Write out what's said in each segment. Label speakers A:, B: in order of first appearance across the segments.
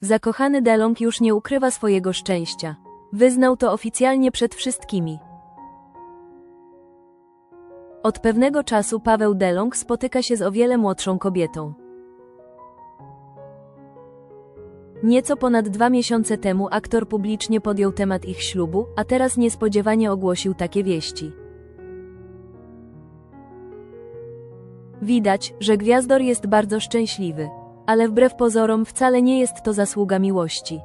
A: Zakochany Delong już nie ukrywa swojego szczęścia. Wyznał to oficjalnie przed wszystkimi. Od pewnego czasu Paweł Delong spotyka się z o wiele młodszą kobietą. Nieco ponad dwa miesiące temu aktor publicznie podjął temat ich ślubu, a teraz niespodziewanie ogłosił takie wieści. Widać, że Gwiazdor jest bardzo szczęśliwy. Ale wbrew pozorom wcale nie jest to zasługa miłości.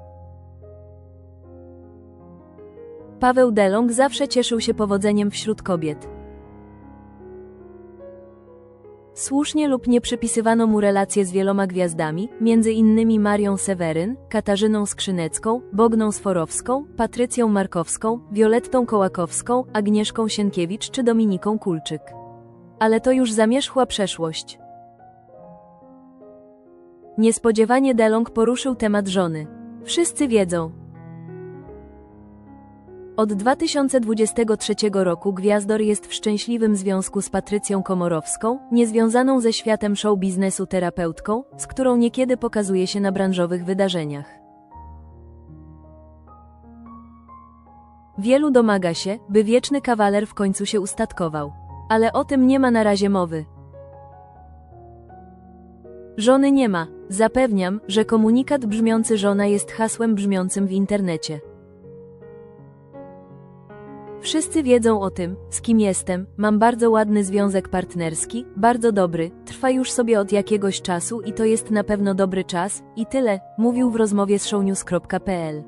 A: Paweł Delong zawsze cieszył się powodzeniem wśród kobiet. Słusznie lub nie przypisywano mu relacje z wieloma gwiazdami, między innymi Marią Seweryn, Katarzyną Skrzynecką, Bogną Sforowską, Patrycją Markowską, Violettą Kołakowską, Agnieszką Sienkiewicz czy Dominiką Kulczyk. Ale to już zamierzchła przeszłość. Niespodziewanie Delong poruszył temat żony. Wszyscy wiedzą. Od 2023 roku Gwiazdor jest w szczęśliwym związku z Patrycją Komorowską, niezwiązaną ze światem show biznesu terapeutką, z którą niekiedy pokazuje się na branżowych wydarzeniach. Wielu domaga się, by wieczny kawaler w końcu się ustatkował. Ale o tym nie ma na razie mowy. Żony nie ma. Zapewniam, że komunikat brzmiący żona jest hasłem brzmiącym w internecie. Wszyscy wiedzą o tym, z kim jestem, mam bardzo ładny związek partnerski, bardzo dobry, trwa już sobie od jakiegoś czasu i to jest na pewno dobry czas, i tyle, mówił w rozmowie z shownews.pl.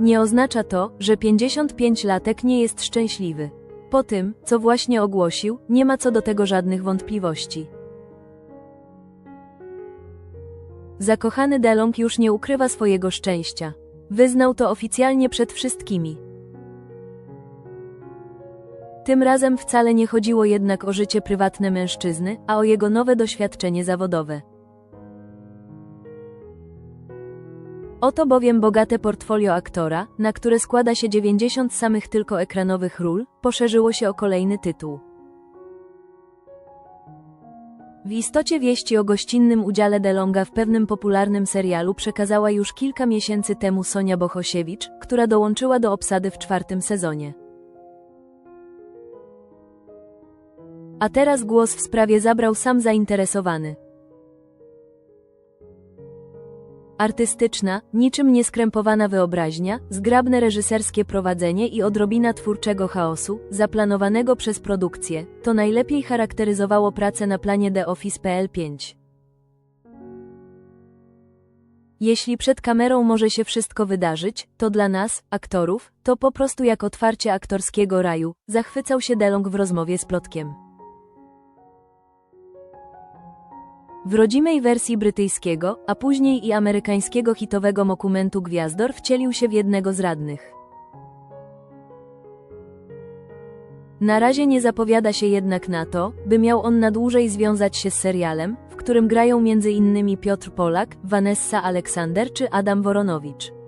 A: Nie oznacza to, że 55-latek nie jest szczęśliwy. Po tym, co właśnie ogłosił, nie ma co do tego żadnych wątpliwości. Zakochany Delong już nie ukrywa swojego szczęścia. Wyznał to oficjalnie przed wszystkimi. Tym razem wcale nie chodziło jednak o życie prywatne mężczyzny, a o jego nowe doświadczenie zawodowe. Oto bowiem bogate portfolio aktora, na które składa się 90 samych tylko ekranowych ról, poszerzyło się o kolejny tytuł. W istocie wieści o gościnnym udziale DeLonga w pewnym popularnym serialu przekazała już kilka miesięcy temu Sonia Bohosiewicz, która dołączyła do obsady w czwartym sezonie. A teraz głos w sprawie zabrał sam zainteresowany. Artystyczna, niczym nieskrępowana wyobraźnia, zgrabne reżyserskie prowadzenie i odrobina twórczego chaosu, zaplanowanego przez produkcję, to najlepiej charakteryzowało pracę na planie The Office PL5. Jeśli przed kamerą może się wszystko wydarzyć, to dla nas, aktorów, to po prostu jak otwarcie aktorskiego raju, zachwycał się Delong w rozmowie z Plotkiem. W rodzimej wersji brytyjskiego, a później i amerykańskiego hitowego dokumentu Gwiazdor wcielił się w jednego z radnych. Na razie nie zapowiada się jednak na to, by miał on na dłużej związać się z serialem, w którym grają m.in. Piotr Polak, Vanessa Aleksander czy Adam Woronowicz.